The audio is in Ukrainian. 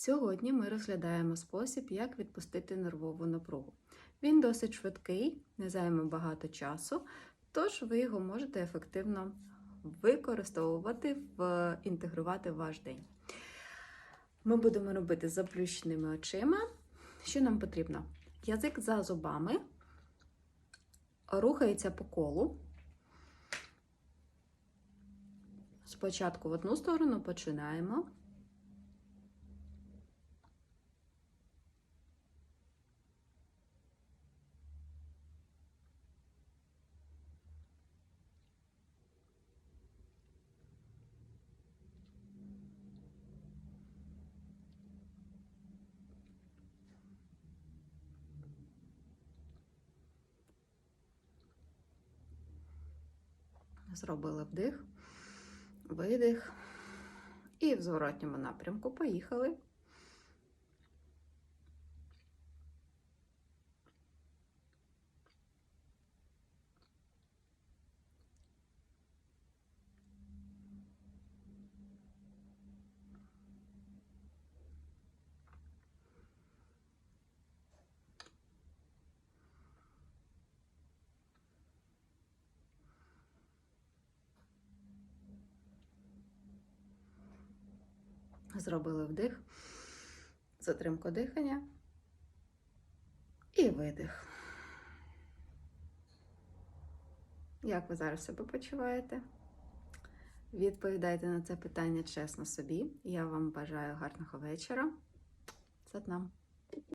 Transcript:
Сьогодні ми розглядаємо спосіб, як відпустити нервову напругу. Він досить швидкий, не займе багато часу, тож ви його можете ефективно використовувати, в, інтегрувати в ваш день. Ми будемо робити заплющеними очима. Що нам потрібно? Язик за зубами рухається по колу. Спочатку в одну сторону починаємо. Зробили вдих, видих. І в зворотньому напрямку поїхали. Зробили вдих, затримку дихання і видих. Як ви зараз себе почуваєте? Відповідайте на це питання чесно собі. Я вам бажаю гарного вечора. Сад нам!